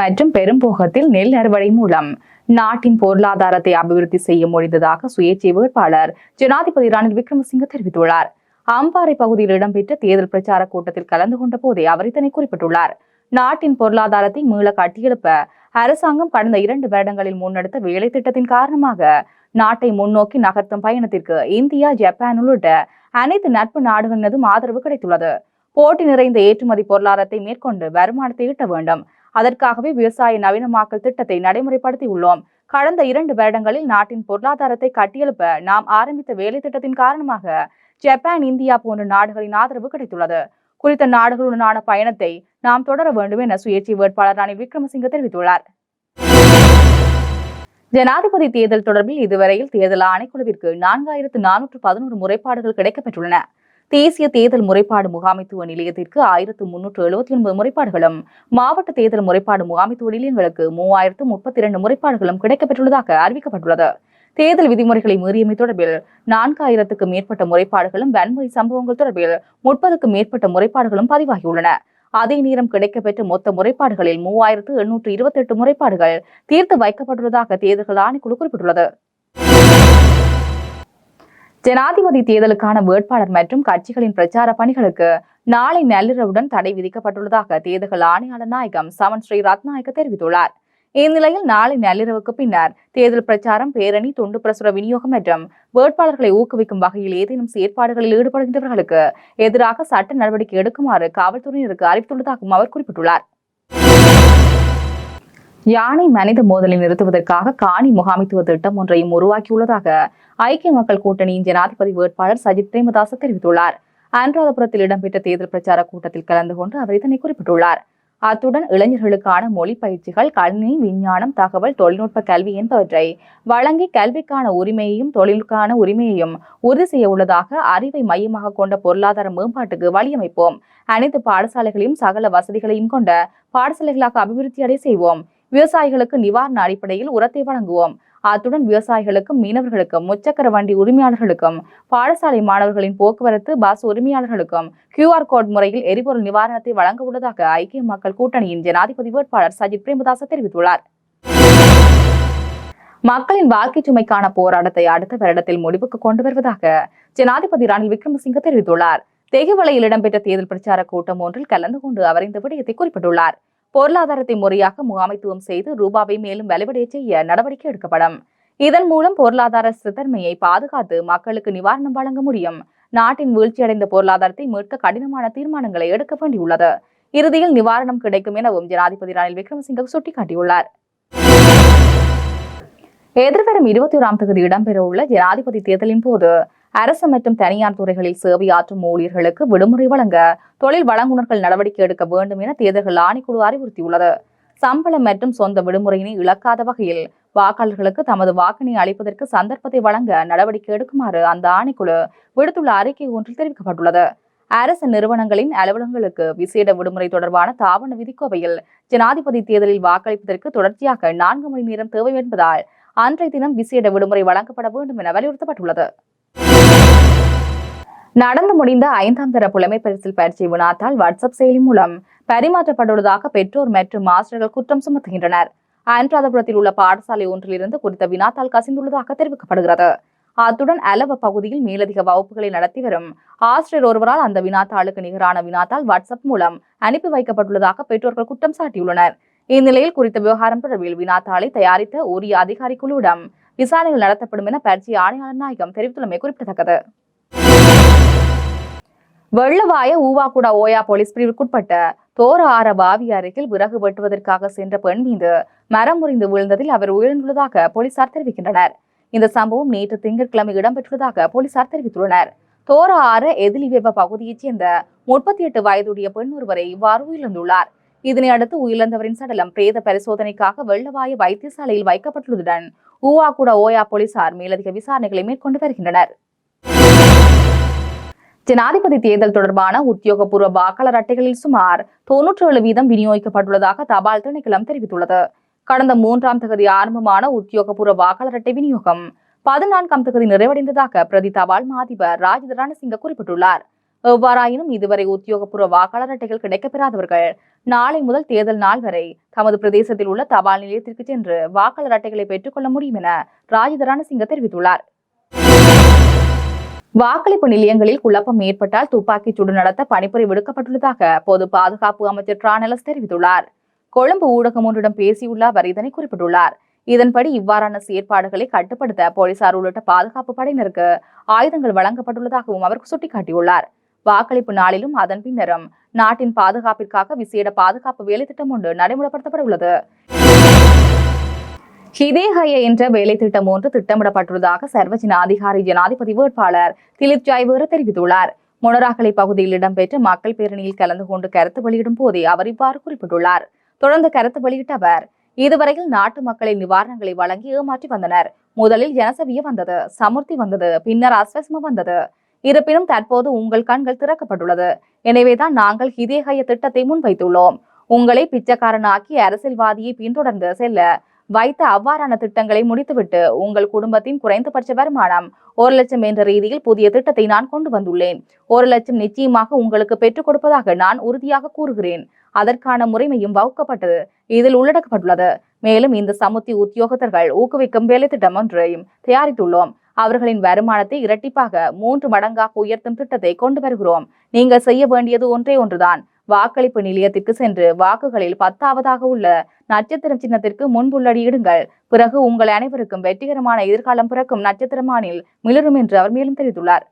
மற்றும் பெரும்போகத்தில் நெல் அறுவடை மூலம் நாட்டின் பொருளாதாரத்தை அபிவிருத்தி செய்ய முடிந்ததாக சுயேட்சை வேட்பாளர் ஜனாதிபதி ரணில் விக்ரமசிங்க தெரிவித்துள்ளார். அம்பாறை பகுதியில் இடம்பெற்ற தேர்தல் பிரச்சார கூட்டத்தில் கலந்து கொண்ட போதே அவர் இதனை குறிப்பிட்டுள்ளார். நாட்டின் பொருளாதாரத்தை மீள கட்டியெழுப்ப அரசாங்கம் கடந்த இரண்டு வருடங்களில் முன்னெடுத்த வேலை திட்டத்தின் காரணமாக நாட்டை முன்னோக்கி நகர்த்தும் பயணத்திற்கு இந்தியா ஜப்பான் உள்ளிட்ட அனைத்து நட்பு நாடுகளினதும் ஆதரவு கிடைத்துள்ளது. போட்டி நிறைந்த ஏற்றுமதி பொருளாதாரத்தை மேற்கொண்டு வருமானத்தை ஈட்ட வேண்டும். அதற்காகவே விவசாய நவீனமாக்கல் திட்டத்தை நடைமுறைப்படுத்தியுள்ளோம். கடந்த இரண்டு வருடங்களில் நாட்டின் பொருளாதாரத்தை கட்டியெழுப்ப நாம் ஆரம்பித்த வேலை திட்டத்தின் காரணமாக ஜப்பான் இந்தியா போன்ற நாடுகளின் ஆதரவு கிடைத்துள்ளது. குறித்த நாடுகளுடனான பயணத்தை நாம் தொடர வேண்டும் என சுயேட்சை வேட்பாளர் ரணில் விக்ரமசிங்க தெரிவித்துள்ளார். ஜனாதிபதி தேர்தல் தொடர்பில் இதுவரையில் தேர்தல் ஆணைக்குழுவிற்கு நான்காயிரத்து நானூற்று பதினோரு முறைப்பாடுகள் கிடைக்கப்பெற்றுள்ளன. தேசிய தேர்தல் முறைப்பாடு முகாமைத்துவ நிலையத்திற்கு ஆயிரத்து முன்னூற்று எழுபத்தி ஒன்பது முறைப்பாடுகளும் மாவட்ட தேர்தல் முறைப்பாடு முகாமைத்துவ நிலையங்களுக்கு மூவாயிரத்து முப்பத்தி இரண்டு முறைப்பாடுகளும் கிடைக்கப்பெற்றுள்ளதாக அறிவிக்கப்பட்டுள்ளது. தேர்தல் விதிமுறைகளை மீறியமை தொடர்பில் நான்காயிரத்துக்கும் மேற்பட்ட முறைப்பாடுகளும் வன்முறை சம்பவங்கள் தொடர்பில் முப்பதுக்கு மேற்பட்ட முறைப்பாடுகளும் பதிவாகியுள்ளன. அதே நேரம் கிடைக்கப்பெற்ற மொத்த முறைப்பாடுகளில் மூவாயிரத்து எண்ணூற்று இருபத்தி எட்டு முறைப்பாடுகள் தீர்த்து வைக்கப்பட்டுள்ளதாக தேர்தல்கள் ஆணைக்குழு குறிப்பிட்டுள்ளது. ஜனாதிபதி தேர்தலுக்கான வேட்பாளர் மற்றும் கட்சிகளின் பிரச்சார பணிகளுக்கு நாளை நள்ளிரவுடன் தடை விதிக்கப்பட்டுள்ளதாக தேர்தல் ஆணையாளர் நாயகம் சமன் ஸ்ரீ ரத்நாயக்க தெரிவித்துள்ளார். இந்நிலையில் நாளை நள்ளிரவுக்கு பின்னர் தேர்தல் பிரச்சாரம் பேரணி துண்டு பிரசுர விநியோகம் மற்றும் வேட்பாளர்களை ஊக்குவிக்கும் வகையில் ஏதேனும் செயற்பாடுகளில் ஈடுபடுகின்றவர்களுக்கு எதிராக சட்ட நடவடிக்கை எடுக்குமாறு காவல்துறையினருக்கு அறிவித்துள்ளதாகவும் அவர் குறிப்பிட்டுள்ளார். யானை மனித மோதலை நிறுத்துவதற்காக காணி முகாமித்துவ திட்டம் ஒன்றையும் உருவாக்கியுள்ளதாக ஐக்கிய மக்கள் கூட்டணியின் ஜனாதிபதி வேட்பாளர் சஜித் பிரேமதாச தெரிவித்துள்ளார். அனுராதபுரத்தில் இடம்பெற்ற தேர்தல் பிரச்சார கூட்டத்தில் கலந்து கொண்டு அவர் இதனை குறிப்பிட்டுள்ளார். அத்துடன் இளைஞர்களுக்கான மொழி பயிற்சிகள் கணினி விஞ்ஞானம் தகவல் தொழில்நுட்ப கல்வி என்பவற்றை வழங்கி கல்விக்கான உரிமையையும் தொழிலுக்கான உரிமையையும் உறுதி செய்ய உள்ளதாக அறிவை மையமாக கொண்ட பொருளாதார மேம்பாட்டுக்கு வழியமைப்போம். அனைத்து பாடசாலைகளையும் சகல வசதிகளையும் கொண்ட பாடசாலைகளாக அபிவிருத்தி அடை செய்வோம். விவசாயிகளுக்கு நிவாரண அடிப்படையில் உரத்தை வழங்குவோம். அத்துடன் விவசாயிகளுக்கும் மீனவர்களுக்கும் முச்சக்கர வண்டி உரிமையாளர்களுக்கும் பாடசாலை மாணவர்களின் போக்குவரத்து பஸ் உரிமையாளர்களுக்கும் கியூஆர் கோட் முறையில் எரிபொருள் நிவாரணத்தை வழங்க உள்ளதாக ஐக்கிய மக்கள் கூட்டணியின் ஜனாதிபதி வேட்பாளர் சஜித் பிரேமதாச தெரிவித்துள்ளார். மக்களின் வாழ்க்கை சுமைக்கான போராட்டத்தை அடுத்த வருடத்தில் முடிவுக்கு கொண்டு வருவதாக ஜனாதிபதி ரணில் விக்ரமசிங்க தெரிவித்துள்ளார். தெகுவலையில் இடம்பெற்ற தேர்தல் பிரச்சார கூட்டம் ஒன்றில் கலந்து கொண்டு அவர் இந்த விடயத்தை குறிப்பிட்டுள்ளார். பொருளாதாரத்தை முறையாக முகாமைத்துவம் செய்து ரூபாவை மேலும் வலுவடைய செய்ய நடவடிக்கை எடுக்கப்படும். இதன் மூலம் பொருளாதார சித்தன்மையை பாதுகாத்து மக்களுக்கு நிவாரணம் வழங்க முடியும். நாட்டின் வீழ்ச்சியடைந்த பொருளாதாரத்தை மீட்க கடினமான தீர்மானங்களை எடுக்க வேண்டியுள்ளது. இறுதியில் நிவாரணம் கிடைக்கும் எனவும் ஜனாதிபதி ரணில் விக்ரமசிங்க சுட்டிக்காட்டியுள்ளார். எதிர்வரும் இருபத்தி ஓராம் தேதி இடம்பெறவுள்ள ஜனாதிபதி தேர்தலின் போது அரசு மற்றும் தனியார் துறைகளில் சேவையாற்றும் ஊழியர்களுக்கு விடுமுறை வழங்க தொழில் வழங்குநர்கள் நடவடிக்கை எடுக்க வேண்டும் என தேர்தல்கள் ஆணைக்குழு அறிவுறுத்தியுள்ளது. சம்பளம் மற்றும் சொந்த விடுமுறையினை இழக்காத வகையில் வாக்காளர்களுக்கு தமது வாக்கினை அளிப்பதற்கு சந்தர்ப்பத்தை வழங்க நடவடிக்கை எடுக்குமாறு அந்த ஆணைக்குழு விடுத்துள்ள அறிக்கை ஒன்றில் தெரிவிக்கப்பட்டுள்ளது. அரசு நிறுவனங்களின் அலுவலகங்களுக்கு விசேட விடுமுறை தொடர்பான தாவண விதிக்கோவையில் ஜனாதிபதி தேர்தலில் வாக்களிப்பதற்கு தொடர்ச்சியாக நான்கு மணி நேரம் தேவை என்பதால் அன்றைய தினம் விசேட விடுமுறை வழங்கப்பட வேண்டும் என வலியுறுத்தப்பட்டுள்ளது. நடந்து முடிந்த ஐந்தாம் தர புலமை பரிசில் பயிற்சி வினாத்தால் வாட்ஸ்அப் செயலி மூலம் பரிமாற்றப்பட்டுள்ளதாக பெற்றோர் மற்றும் மாஸ்டர்கள் குற்றம் சுமத்துகின்றனர். அனுராதபுரத்தில் உள்ள பாடசாலை ஒன்றிலிருந்து குறித்த வினாத்தால் கசிந்துள்ளதாக தெரிவிக்கப்படுகிறது. அத்துடன் அலவ பகுதியில் மேலதிக வகுப்புகளை நடத்தி வரும் ஆசிரியர் ஒருவரால் அந்த வினாத்தாளுக்கு நிகரான வினாத்தால் வாட்ஸ்அப் மூலம் அனுப்பி வைக்கப்பட்டுள்ளதாக பெற்றோர்கள் குற்றம் சாட்டியுள்ளனர். இந்நிலையில் குறித்த விவகாரம் தொடர்பில் வினாத்தாளை தயாரித்த உரிய அதிகாரி குழுவிடம் விசாரணைகள் நடத்தப்படும் என பயிற்சி ஆணையாளர் நாயகம் தெரிவித்துள்ளமை குறிப்பிடத்தக்கது. வெள்ளவாய ஊவாக்குடா ஓயா போலீஸ் பிரிவுக்குட்பட்ட தோர ஆர பாவி அருகில் விறகு வெட்டுவதற்காக சென்ற பெண் மீது மரம் முறிந்து விழுந்ததில் அவர் உயிரிழந்துள்ளதாக போலீசார் தெரிவிக்கின்றனர். இந்த சம்பவம் நேற்று திங்கட்கிழமை இடம்பெற்றுள்ளதாக போலீசார் தெரிவித்துள்ளனர். தோர ஆற எதிலிவெப்ப பகுதியைச் சேர்ந்த முப்பத்தி எட்டு வயதுடைய பெண் ஒருவரை இவ்வாறு உயிரிழந்துள்ளார். இதனை அடுத்து உயிரிழந்தவரின் சடலம் பிரேத பரிசோதனைக்காக வெள்ளவாய வைத்தியசாலையில் வைக்கப்பட்டுள்ளதுடன் ஊவாக்குடா ஓயா போலீசார் மேலதிக விசாரணைகளை மேற்கொண்டு வருகின்றனர். ஜனாதிபதி தேர்தல் தொடர்பான உத்தியோகபூர்வ வாக்காளர் அட்டைகளில் சுமார் தொன்னூற்றி ஏழு வீதம் விநியோகிக்கப்பட்டுள்ளதாக தபால் திணைக்களம் தெரிவித்துள்ளது. கடந்த மூன்றாம் தகுதி ஆரம்பமான உத்தியோகபூர்வ வாக்காளர் அட்டை விநியோகம் பதினான்காம் தகுதி நிறைவடைந்ததாக பிரதி தபால் மாதிபர் ராஜித ரணசிங்க குறிப்பிட்டுள்ளார். எவ்வாறாயினும் இதுவரை உத்தியோகபூர்வ வாக்காளர் அட்டைகள் கிடைக்கப்பெறாதவர்கள் நாளை முதல் தேர்தல் நாள் வரை தமது பிரதேசத்தில் உள்ள தபால் நிலையத்திற்கு சென்று வாக்காளர் அட்டைகளை பெற்றுக்கொள்ள முடியும் என ராஜித ரணசிங்க தெரிவித்துள்ளார். வாக்களிப்பு நிலையங்களில் குழப்பம் ஏற்பட்டால் துப்பாக்கிச் சூடு நடத்த பணிப்புரை விடுக்கப்பட்டுள்ளதாக பொது பாதுகாப்பு அமைச்சர் டிரானலஸ் தெரிவித்துள்ளார். கொழும்பு ஊடகம் ஒன்றிடம் பேசியுள்ள அவர் இதனை குறிப்பிட்டுள்ளார். இதன்படி இவ்வாறான செயற்பாடுகளை கட்டுப்படுத்த போலீசார் உள்ளிட்ட பாதுகாப்பு படையினருக்கு ஆயுதங்கள் வழங்கப்பட்டுள்ளதாகவும் அவர் சுட்டிக்காட்டியுள்ளார். வாக்களிப்பு நாளிலும் அதன் பின்னரும் நாட்டின் பாதுகாப்பிற்காக விசேட பாதுகாப்பு வேலைத்திட்டம் ஒன்று நடைமுறைப்படுத்தப்பட உள்ளது. ஹிதேஹய என்ற வேலை திட்டம் ஒன்று திட்டமிடப்பட்டுள்ளதாக சர்வஜன அதிகாரி ஜனாதிபதி வேட்பாளர் திலிப் ஜாய்வேர தெரிவித்துள்ளார். மொனராகலை பகுதியில் இடம்பெற்ற மக்கள் பேரணியில் கலந்து கொண்டு கருத்து வெளியிடும் போதே அவர் இவ்வாறு குறிப்பிட்டுள்ளார். தொடர்ந்து கருத்து வெளியிட்ட அவர் இதுவரையில் நாட்டு மக்களின் நிவாரணங்களை வழங்கி ஏமாற்றி வந்தனர். முதலில் ஜனசவிய வந்தது சமுர்த்தி வந்தது பின்னர் அஸ்வஸ்ம வந்தது. இருப்பினும் தற்போது உங்கள் கண்கள் திறக்கப்பட்டுள்ளது. எனவேதான் நாங்கள் ஹிதேஹய திட்டத்தை முன்வைத்துள்ளோம். உங்களை பிச்சைக்காரனாக்கி அரசியல்வாதியை பின்தொடர்ந்து செல்ல வைத்த அவ்வாறான திட்டங்களை முடித்துவிட்டு உங்கள் குடும்பத்தின் குறைந்தபட்ச வருமானம் ஒரு லட்சம் என்ற ரீதியில் புதிய திட்டத்தை நான் கொண்டு வந்துள்ளேன். ஒரு லட்சம் நிச்சயமாக உங்களுக்கு பெற்றுக் கொடுப்பதாக நான் உறுதியாக கூறுகிறேன். அதற்கான முறைமையும் வகுக்கப்பட்டது. இதில் உள்ளடக்கப்பட்டுள்ளது. மேலும் இந்த சமுத்தி உத்தியோகத்தர்கள் ஊக்குவிக்கும் வேலை திட்டம் ஒன்றையும் தயாரித்துள்ளோம். அவர்களின் வருமானத்தை இரட்டிப்பாக மூன்று மடங்காக உயர்த்தும் திட்டத்தை கொண்டு வருகிறோம். நீங்கள் செய்ய வேண்டியது ஒன்றே ஒன்றுதான். வாக்களிப்பு நிலையத்திற்கு சென்று வாக்குகளில் பத்தாவதாக உள்ள நட்சத்திரம் சின்னத்திற்கு முன்புள்ளடியிடுங்கள். பிறகு உங்கள் அனைவருக்கும் வெற்றிகரமான எதிர்காலம் பிறக்கும் நட்சத்திரமானில் மிளரும் என்று அவர் மேலும் தெரிவித்துள்ளார்.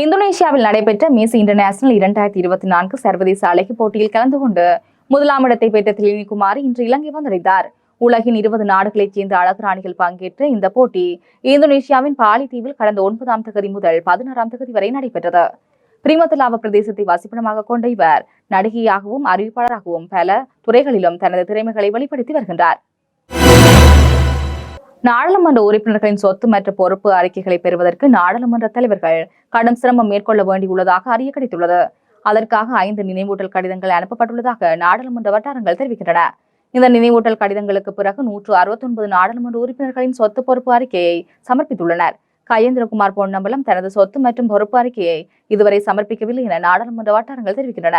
இந்தோனேஷியாவில் நடைபெற்ற மிஸ் இன்டர்நேஷனல் இரண்டாயிரத்தி இருபத்தி நான்கு சர்வதேச அழகி போட்டியில் கலந்து கொண்டு முதலாமிடத்தை பெற்ற திலினிகுமார் இன்று இலங்கை வந்தடைந்தார். உலகின் இருபது நாடுகளைச் சேர்ந்த அழகுராணிகள் பங்கேற்ற இந்த போட்டி இந்தோனேஷியாவின் பாலி தீவில் கடந்த ஒன்பதாம் தகுதி முதல் பதினாறாம் தகுதி வரை நடைபெற்றது. பிரிமத்துலாவ பிரதேசத்தை வசிப்பிடமாக கொண்ட இவர் நடிகையாகவும் அறிவிப்பாளராகவும் பல துறைகளிலும் தனது திறமைகளை வெளிப்படுத்தி வருகின்றார். நாடாளுமன்ற உறுப்பினர்களின் சொத்து மற்றும் பொறுப்பு அறிக்கைகளை பெறுவதற்கு நாடாளுமன்ற தலைவர்கள் கடும் சிரமம் மேற்கொள்ள வேண்டியுள்ளதாக அறிய கிடைத்துள்ளது அதற்காக ஐந்து நினைவூட்டல் கடிதங்கள் அனுப்பப்பட்டுள்ளதாக நாடாளுமன்ற வட்டாரங்கள் தெரிவிக்கின்றன. இந்த நினைவூட்டல் கடிதங்களுக்கு பிறகு நூற்று அறுபத்தி ஒன்பது நாடாளுமன்ற உறுப்பினர்களின் சொத்து பொறுப்பு அறிக்கையை சமர்ப்பித்துள்ளனர். கயேந்திரகுமார் பொன்னம்பலம் தனது சொத்து மற்றும் பொறுப்பு அறிக்கையை இதுவரை சமர்ப்பிக்கவில்லை என நாடாளுமன்ற வட்டாரங்கள் தெரிவிக்கின்றன.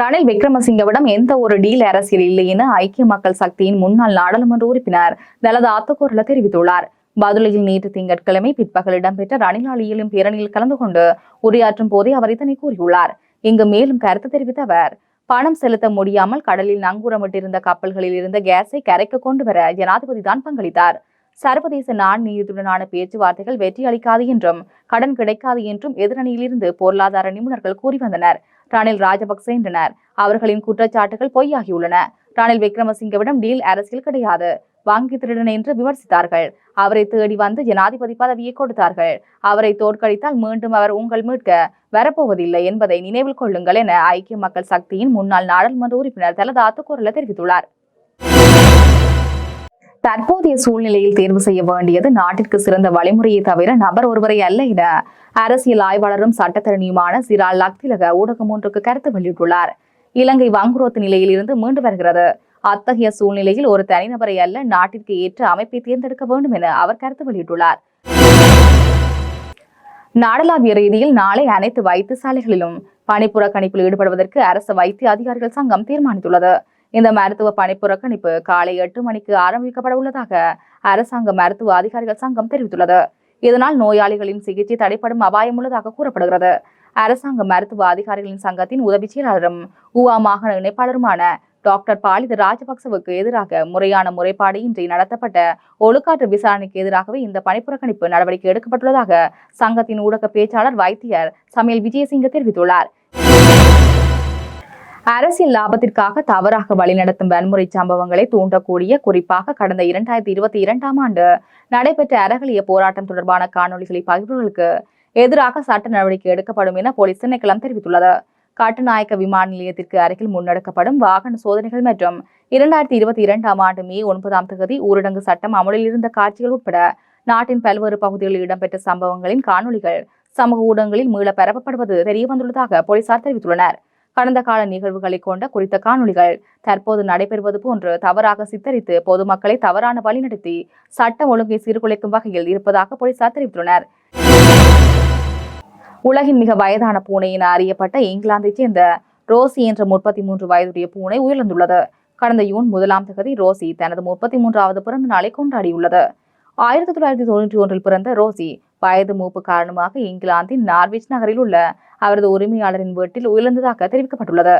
ரணில் விக்ரமசிங்கவிடம் எந்த ஒரு டீல் அரசியல் இல்லை என ஐக்கிய மக்கள் சக்தியின் முன்னாள் நாடாளுமன்ற உறுப்பினர் தலத ஆத்தகோரல தெரிவித்துள்ளார். பதுளையில் நேற்று திங்கட்கிழமை பிற்பகல் இடம்பெற்ற ரணில் அலியிலும் பேரணியில் கலந்து கொண்டு உரையாற்றும் போதே அவர் இதனை கூறியுள்ளார். இங்கு மேலும் கருத்து தெரிவித்த அவர் பணம் செலுத்த முடியாமல் கடலில் நங்கூரமிட்டிருந்த கப்பல்களில் இருந்த கேஸை கரைக்கு கொண்டு வர ஜனாதிபதி தான் பங்களித்தார். சர்வதேச நாணயத்துடனான பேச்சுவார்த்தைகள் வெற்றி அளிக்காது என்றும் கடன் கிடைக்காது என்றும் எதிரணியிலிருந்து பொருளாதார நிபுணர்கள் கூறி வந்தனர். ரணில் ராஜபக்சே என்றனர். அவர்களின் குற்றச்சாட்டுகள் பொய்யாகியுள்ளன. ரணில் விக்ரமசிங்கவிடம் டீல் அரசியல் கிடையாது. வங்கி திருடன் என்று விமர்சித்தார்கள். அவரை தேடி வந்து ஜனாதிபதி பதவியை கொடுத்தார்கள். அவரை தோற்கடித்தால் மீண்டும் அவர் உங்கள் மீட்க வரப்போவதில்லை என்பதை நினைவில் கொள்ளுங்கள் என ஐக்கிய மக்கள் சக்தியின் முன்னாள் நாடாளுமன்ற உறுப்பினர் தலதாத்து குரல தெரிவித்துள்ளார். தற்போதைய சூழ்நிலையில் தேர்வு செய்ய வேண்டியது நாட்டிற்கு சிறந்த வழிமுறையை தவிர நபர் ஒருவரை அல்ல என அரசியல் ஆய்வாளரும் சட்டத்தரணியுமான சிரால் லக்திலக ஊடகம் ஒன்றுக்கு கருத்து வெளியிட்டுள்ளார். இலங்கை வங்குரோத்து நிலையில் இருந்து மீண்டு வருகிறது. அத்தகைய சூழ்நிலையில் ஒரு தனிநபரை அல்ல நாட்டிற்கு ஏற்ற அமைப்பை தேர்ந்தெடுக்க வேண்டும் என அவர் கருத்து வெளியிட்டுள்ளார். நாடளாவிய ரீதியில் நாளை அனைத்து வைத்தியசாலைகளிலும் பணிப்புறக்கணிப்பில் ஈடுபடுவதற்கு அரசு வைத்திய அதிகாரிகள் சங்கம் தீர்மானித்துள்ளது. இந்த மருத்துவ பணிப்புறக்கணிப்பு காலை எட்டு மணிக்கு ஆரம்பிக்கப்பட உள்ளதாக அரசாங்க மருத்துவ அதிகாரிகள் சங்கம் தெரிவித்துள்ளது. இதனால் நோயாளிகளின் சிகிச்சை தடைப்படும் அபாயம் உள்ளதாக கூறப்படுகிறது. அரசாங்க மருத்துவ அதிகாரிகளின் சங்கத்தின் உதவி செயலாளரும் ஊவா மாகாண இணைப்பாளருமான டாக்டர் பாலித ராஜபக்சவுக்கு எதிராக முறையான முறைப்பாடு இன்றி நடத்தப்பட்ட ஒழுக்காற்று விசாரணைக்கு எதிராகவே இந்த பணிப்புறக்கணிப்பு நடவடிக்கை எடுக்கப்பட்டுள்ளதாக சங்கத்தின் ஊடக பேச்சாளர் வைத்தியர் சமையல் விஜயசிங்க தெரிவித்துள்ளார். அரசியல் லாபத்திற்காக தவறாக வழிநடத்தும் வன்முறை சம்பவங்களை தூண்டக்கூடிய குறிப்பாக கடந்த இரண்டாயிரத்தி இருபத்தி இரண்டாம் ஆண்டு நடைபெற்ற அரகலிய போராட்டம் தொடர்பான காணொலிகளை பகிர்வுகளுக்கு எதிராக சட்ட நடவடிக்கை எடுக்கப்படும் என போலீஸ் திணைக்களம் தெரிவித்துள்ளது. கட்டுநாயக்க விமான நிலையத்திற்கு அருகில் முன்னெடுக்கப்படும் வாகன சோதனைகள் மற்றும் இரண்டாயிரத்தி இருபத்தி இரண்டாம் ஆண்டு மே ஒன்பதாம் தேதி ஊரடங்கு சட்டம் அமலில் இருந்த காட்சிகள் உட்பட நாட்டின் பல்வேறு பகுதிகளில் இடம்பெற்ற சம்பவங்களின் காணொலிகள் சமூக ஊடகங்களில் மீள பரப்பப்படுவது தெரியவந்துள்ளதாக போலீசார் தெரிவித்துள்ளனர். கடந்த கால நிகழ்வுகளை கொண்ட குறித்த காணொளிகள் தற்போது நடைபெறுவது போன்று தவறாக சித்தரித்து பொதுமக்களை தவறான வழிநடத்தி சட்டம் ஒழுங்கை சீர்குலைக்கும் வகையில் இருப்பதாக போலீசார் தெரிவித்துள்ளனர். உலகின் மிக வயதான பூனை என அறியப்பட்ட இங்கிலாந்தைச் சேர்ந்த ரோசி என்ற முப்பத்தி மூன்று வயதுடைய பூனை உயிரிழந்துள்ளது. கடந்த ஜூன் முதலாம் தேதி ரோசி தனது முப்பத்தி மூன்றாவது பிறந்த நாளை கொண்டாடியுள்ளது. ஆயிரத்தி தொள்ளாயிரத்தி தொண்ணூற்றி ஒன்றில் பிறந்த ரோசி வயது மூப்பு காரணமாக இங்கிலாந்தின் நார்விச் நகரில் உள்ள அவரது உரிமையாளரின் வீட்டில் உயர்ந்ததாக தெரிவிக்கப்பட்டுள்ளது.